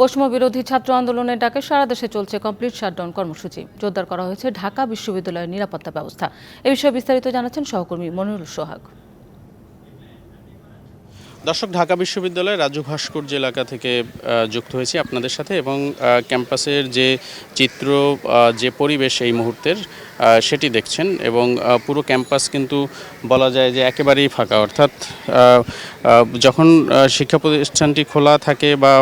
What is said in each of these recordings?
বৈষম্য বিরোধী ছাত্র আন্দোলনের ডাকে সারা দেশে চলছে কমপ্লিট শাটডাউন কর্মসূচি। জোরদার করা হয়েছে ঢাকা বিশ্ববিদ্যালয়ের নিরাপত্তা ব্যবস্থা। এ বিষয়ে বিস্তারিত জানাচ্ছেন সহকর্মী মনিরুল সোহাগ। দর্শক, ঢাকা বিশ্ববিদ্যালয় রাজু ভাস্কর্য এলাকা থেকে যুক্ত হয়েছি আপনাদের সাথে এবং ক্যাম্পাসের যে চিত্র যে পরিবেশ এই মুহূর্তের সেটি দেখছেন এবং পুরো ক্যাম্পাস কিন্তু বলা যায় যে একেবারেই ফাঁকা। অর্থাৎ যখন শিক্ষা প্রতিষ্ঠানটি খোলা থাকে বা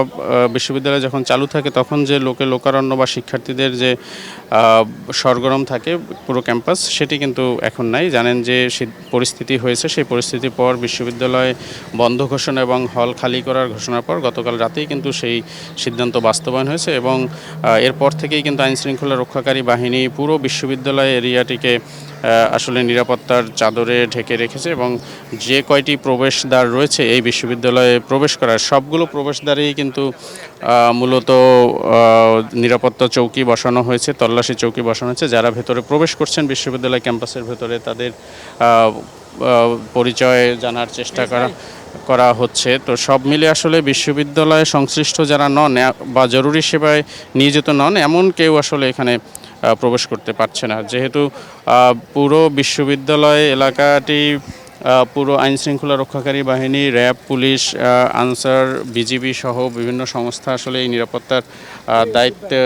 বিশ্ববিদ্যালয় যখন চালু থাকে, তখন যে লোকে লোকারণ্য বা শিক্ষার্থীদের যে সরগরম থাকে পুরো ক্যাম্পাস, সেটি কিন্তু এখন নাই। জানেন যে পরিস্থিতি হয়েছে, সেই পরিস্থিতির পর বিশ্ববিদ্যালয় বন্ধ ঘোষণা এবং হল খালি করার ঘোষণার পর গতকাল রাতেই কিন্তু সেই সিদ্ধান্ত বাস্তবায়ন হয়েছে এবং এরপর থেকেই কিন্তু আইনশৃঙ্খলা রক্ষাকারী বাহিনী পুরো বিশ্ববিদ্যালয় এরিয়াটিকে আসলে নিরাপত্তার চাদরে ঢেকে রেখেছে এবং যে কয়টি প্রবেশদ্বার রয়েছে এই বিশ্ববিদ্যালয়ে প্রবেশ করার সবগুলো প্রবেশদ্বারেই কিন্তু মূলত নিরাপত্তা চৌকি বসানো হয়েছে, তল্লাশি চৌকি বসানো হয়েছে। যারা ভেতরে প্রবেশ করছেন বিশ্ববিদ্যালয় ক্যাম্পাসের ভেতরে তাদের পরিচয় জানার চেষ্টা করা করা হচ্ছে। তো সব মিলে আসলে বিশ্ববিদ্যালয়ে সংশ্লিষ্ট যারা নন বা জরুরি সেবায় নিয়োজিত নন, এমন কেউ আসলে এখানে প্রবেশ করতে পারছে না। যেহেতু পুরো বিশ্ববিদ্যালয় এলাকাটি পুরো আইন শৃঙ্খলা রক্ষাকারী বাহিনী, র্যাব, পুলিশ আনসার, বিজিবি সহ বিভিন্ন সংস্থা আসলে এই নিরাপত্তার দায়িত্বে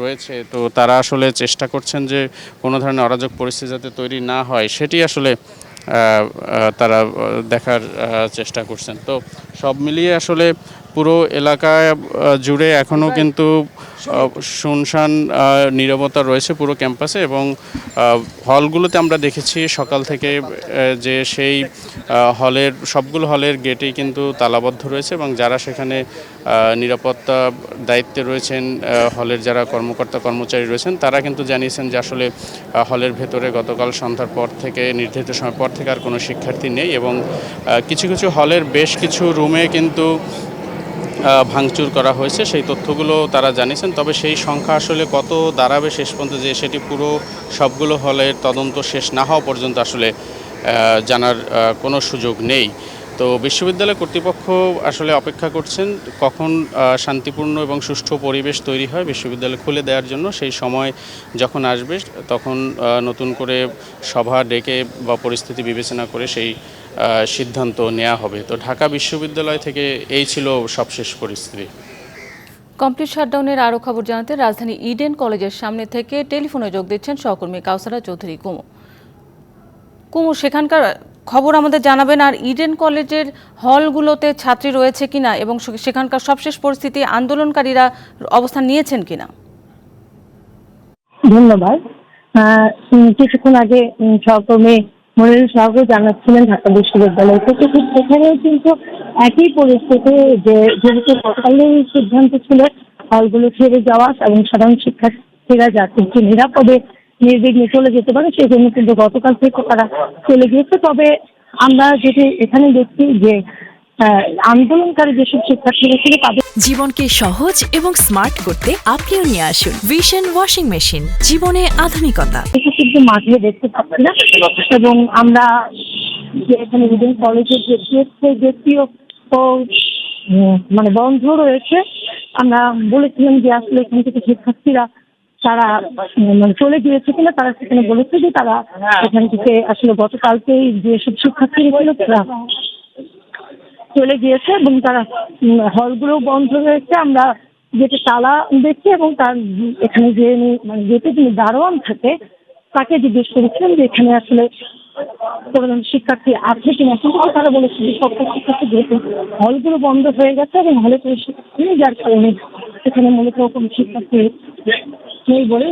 রয়েছে। তো তারা আসলে চেষ্টা করছেন যে কোনো ধরনের অরাজক পরিস্থিতি যাতে তৈরি না হয়, সেটি আসলে তারা দেখার চেষ্টা করছেন। তো সব মিলিয়ে আসলে পুরো এলাকায় জুড়ে এখনও কিন্তু শুনশান নীরবতা রয়েছে পুরো ক্যাম্পাসে এবং হলগুলোতে আমরা দেখেছি সকাল থেকে যে সেই হলের সবগুলো হলের গেটেই কিন্তু তালাবদ্ধ রয়েছে এবং যারা সেখানে নিরাপত্তা দায়িত্বে রয়েছেন হলের যারা কর্মকর্তা কর্মচারী রয়েছেন তারা কিন্তু জানিয়েছেন যে আসলে হলের ভেতরে গতকাল সন্ধ্যার পর থেকে নির্ধারিত সময় পর থেকে আর কোনো শিক্ষার্থী নেই এবং কিছু কিছু হলের বেশ কিছু রুমে কিন্তু ভাঙচুর করা হয়েছে, সেই তথ্যগুলো তারা জানিয়েছেন। তবে সেই সংখ্যা আসলে কত দাঁড়াবে শেষ পর্যন্ত যে সেটি পুরো সবগুলো হলের তদন্ত শেষ না হওয়া পর্যন্ত আসলে জানার কোনো সুযোগ নেই। তো বিশ্ববিদ্যালয় কর্তৃপক্ষ আসলে অপেক্ষা করছেন কখন শান্তিপূর্ণ এবং সুষ্ঠু পরিবেশ তৈরি হয় বিশ্ববিদ্যালয় খুলে দেওয়ার জন্য। সেই সময় যখন আসবে, তখন নতুন করে সভা ডেকে বা পরিস্থিতি বিবেচনা করে সেই সিদ্ধান্ত নেওয়া হবে। তো ঢাকা বিশ্ববিদ্যালয় থেকে এই ছিল সবশেষ পরিস্থিতি। কমপ্লিট শাটডাউনের আরও খবর জানাতে রাজধানী ইডেন কলেজের সামনে থেকে টেলিফোনে যোগ দিচ্ছেন সহকর্মী কাউসারা চৌধুরী কুমু। কুমু, সেখানকার খবর আমাদের জানাবেন, আর ইডেন কলেজের হলগুলোতে ছাত্রী রয়েছে কিনা এবং সেখানকার সবশেষ পরিস্থিতি, আন্দোলনকারীরা অবস্থান নিয়েছেন কিনা? ধন্যবাদ। কিছুক্ষণ আগে সহকর্মী মনিরুল সাহকে জানাচ্ছিলেন ঢাকা বিশ্ববিদ্যালয় থেকে ঠিক কিন্তু একই পরিস্থিতি, যে যেহেতু সকালেই সিদ্ধান্ত ছিল, হলগুলো ছেড়ে যাওয়া এবং সাধারণ শিক্ষার্থীরা যাতে নিরাপদে নির্বিঘ্নে চলে যেতে পারে সেই জন্য কিন্তু গতকাল থেকে তারা চলে গিয়েছে। তবে আমরা যেটি এখানে দেখছি যে আন্দোলনকারী যেসব শিক্ষার্থীরা ছিল তাদের জীবনকে সহজ এবং স্মার্ট করতে আপনিও নিয়ে আসুন ভিশন ওয়াশিং মেশিন জীবনে আধুনিকতা। এটা কিন্তু মাঠে দেখতে পাচ্ছি না। এবং আমরা যে এখানে ইডেন কলেজের যে গেট সেই গেটটিও মানে বন্ধ রয়েছে আমরা বলেছিলাম যে আসলে এখান থেকে শিক্ষার্থীরা তারা মানে চলে গিয়েছে কিনা তারা সেখানে বলেছে যে তারা এখান থেকে আসলে গতকালকেই যেসব শিক্ষার্থীরা ছিল তারা চলে গিয়েছে এবং তারা হলগুলো বন্ধ রয়েছে। আমরা যেটা তালা দেখছি এবং তার এখানে যে মানে যেতে যিনি দারোয়ান থাকে, তাকে জিজ্ঞেস করেছিলেন যে এখানে আসলে শিক্ষার্থী আছে কিনা। কিন্তু তারা বলেছে যে সকল শিক্ষার্থী যেহেতু হলগুলো বন্ধ হয়ে গেছে এবং হলে কোনো শিক্ষার্থী যার কারণে এখানে মূলত কোনো শিক্ষার্থী নেই বলে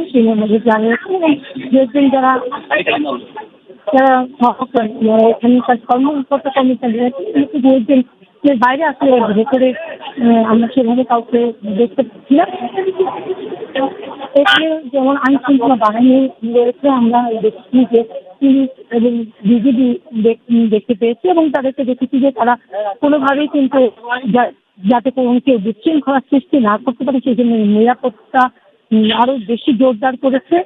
বলছেন যে বাইরে আসলে ভেতরে আমরা সেভাবে কাউকে দেখতে পাচ্ছি না। এখানে যেমন আইন শৃঙ্খলা বাহিনী রয়েছে, আমরা দেখছি যে এবং বিজিবি দেখতে পেয়েছি এবং তাদেরকে দেখেছি যে তারা কোনোভাবেই কিন্তু যাতে কোনো কেউ বিশৃঙ্খলার সৃষ্টি না করতে পারে, সেই জন্য নিরাপত্তা আরও বেশি জোরদার করেছে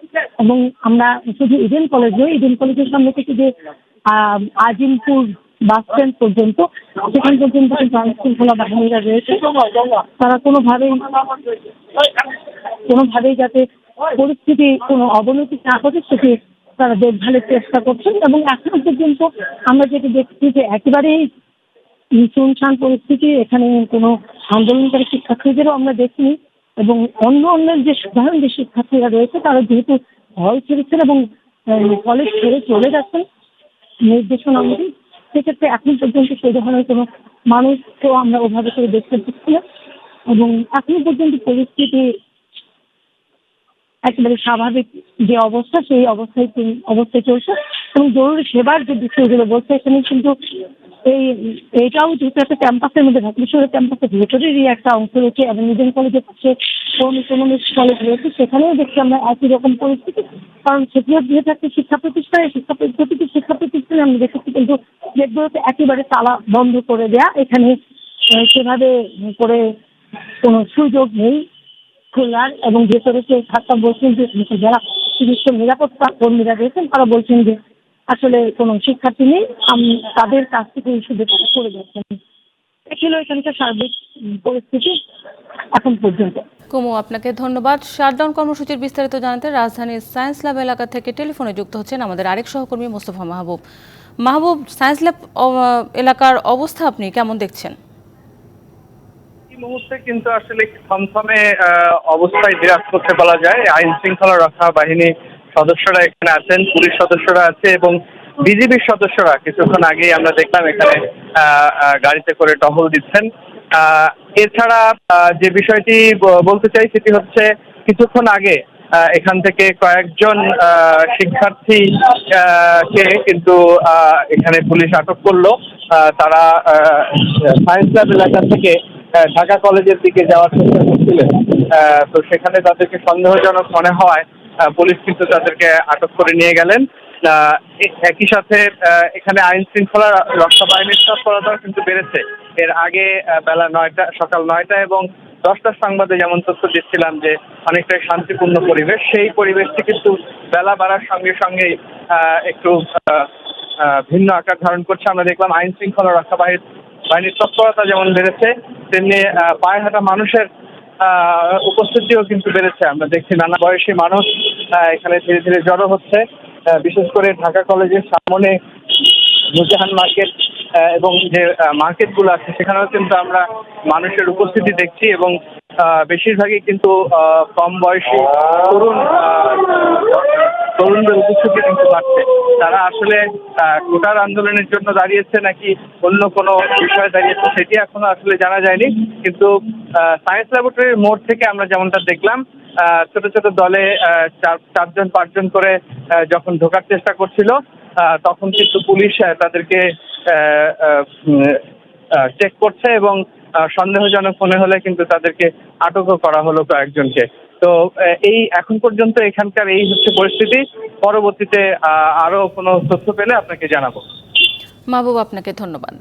এবং আমরা শুধু ইডেন কলেজ নয় ইডেন কলেজের সামনে থেকে যে আজিমপুর বাস স্ট্যান্ড পর্যন্ত, সেখান পর্যন্ত কিন্তু আইন শৃঙ্খলা বাহিনীরা রয়েছে। তারা কোনোভাবেই কোনোভাবেই যাতে পরিস্থিতি, কোনো অবনতি না ঘটে, সেটি তারা দেখভালের চেষ্টা করছেন এবং এখনও পর্যন্ত আমরা যেটি দেখছি যে একেবারেই শুনশান পরিস্থিতি, এখানে কোনো আন্দোলনকারী শিক্ষার্থীদেরও আমরা দেখিনি। এবং অন্য অন্য যে সাধারণ যে শিক্ষার্থীরা রয়েছে, তারা যেহেতু হল ছেড়েছেন এবং কলেজ ছেড়ে চলে যাচ্ছেন নির্দেশনা অনুযায়ী, সেক্ষেত্রে এখন পর্যন্ত সেই ধরনের কোনো মানুষকেও আমরা ওভাবে করে দেখতে পাচ্ছি না। এবং এখনও পর্যন্ত পরিস্থিতি একেবারে স্বাভাবিক যে অবস্থা, সেই অবস্থায় অবস্থায় চলছে। এবং জরুরি সেবার যে বিষয়গুলো বলছে, এখানে কিন্তু এই এইটাও যেহেতু একটা ক্যাম্পাসের মধ্যে ক্যাম্পাসের ভেতরেরই একটা অংশ রয়েছে, এবং কলেজের পাশে কলেজ রয়েছে, সেখানেও দেখছি আমরা একই রকম পরিস্থিতি। কারণ যেহেতু একটা শিক্ষা প্রতিষ্ঠান, শিক্ষা প্রতিটি শিক্ষা প্রতিষ্ঠানে আমরা দেখেছি কিন্তু গেটগুলোতে একেবারে তালা বন্ধ করে দেয়া, এখানে সেভাবে করে কোনো সুযোগ নেই খোলার, এবং ভেতরে যে থাকা বলছেন যে যারা নিরাপত্তা কর্মীরা রয়েছেন, তারা বলছেন যে আসলে কোনো শিক্ষার্থী নেই। আম- তাদের কাছ থেকে এই তারা করে যাচ্ছেন ছিল এখানকার সার্বিক পরিস্থিতি এখন পর্যন্ত। কুমু আপনাকে ধন্যবাদ। শাটডাউন কর্মসূচির বিস্তারিত জানাতে রাজধানীর সায়েন্স ল্যাব এলাকা থেকে টেলিফোনে যুক্ত হচ্ছেন আমাদের আরেক সহকর্মী মোস্তফা মাহবুব। মাহবুব সায়েন্স ল্যাব এলাকার অবস্থা আপনি কেমন দেখছেন? এই মুহূর্তে কিন্তু আসলে থমথমে আহ, অবস্থায় বিরাজ করতে বলা যায়। আইন শৃঙ্খলা রক্ষা বাহিনী সদস্যরা এখানে আছেন পুলিশ সদস্যরা আছে এবং বিজিবির সদস্যরা। কিছুক্ষণ আগেই আমরা দেখলাম এখানে গাড়িতে করে টহল দিচ্ছেন। এছাড়া যে বিষয়টি বলতে চাই সেটি হচ্ছে কিছুক্ষণ আগে এখান থেকে কয়েকজন শিক্ষার্থী কে কিন্তু এখানে পুলিশ আটক করল। তারা সায়েন্স ল্যাব এলাকা থেকে ঢাকা কলেজের দিকে যাওয়ার চেষ্টা করছিলেন। তো সেখানে তাদেরকে সন্দেহজনক মনে আহ, পুলিশ কিন্তু তাদেরকে আটক করে নিয়ে গেলেন। একই সাথে এখানে আইন শৃঙ্খলা রক্ষা বাহিনীর তৎপরতাও কিন্তু বেড়েছে। এর আগে বেলা নয়টা, সকাল নয়টা এবং দশটার সংবাদে যেমন তথ্য দিচ্ছিলাম যে, অনেকটাই শান্তিপূর্ণ পরিবেশ, সেই পরিবেশটি কিন্তু বেলা বাড়ার সঙ্গে সঙ্গেই একটু ভিন্ন আকার ধারণ করছে। আমরা দেখলাম আইন শৃঙ্খলা রক্ষা বাহিনীর বাহিনীর তৎপরতা যেমন বেড়েছে, তেমনি পায়ে হাঁটা মানুষের উপস্থিতিও কিন্তু বেড়েছে। আমরা দেখছি নানা বয়সী মানুষ এখানে ধীরে ধীরে জড়ো হচ্ছে। বিশেষ করে ঢাকা কলেজের সামনে নুরজাহান মার্কেট এবং যে মার্কেটগুলো আছে, সেখানেও কিন্তু আমরা মানুষের উপস্থিতি দেখছি এবং বেশিরভাগই কিন্তু কম বয়সী তরুণ তরুণদের উপস্থিতি কিন্তু বাড়ছে। তারা আসলে কোটার আন্দোলনের জন্য দাঁড়িয়েছে নাকি অন্য কোনো বিষয়ে দাঁড়িয়েছে সেটি এখনও আসলে জানা যায়নি। কিন্তু সায়েন্স ল্যাবরেটরির মোড় থেকে আমরা যেমনটা দেখলাম ছোট ছোট দলে চারজন, পাঁচজন করে যখন ঢোকার চেষ্টা করছিল তখন কিন্তু পুলিশ তাদেরকে চেক করছে এবং সন্দেহজনক মনে হলে কিন্তু তাদেরকে আটকও করা হলো কয়েকজনকে। তো এই এখন পর্যন্ত এখানকার এই হচ্ছে পরিস্থিতি। পরবর্তীতে আরও কোনো তথ্য পেলে আপনাকে জানাব। মাহবুব, আপনাকে ধন্যবাদ।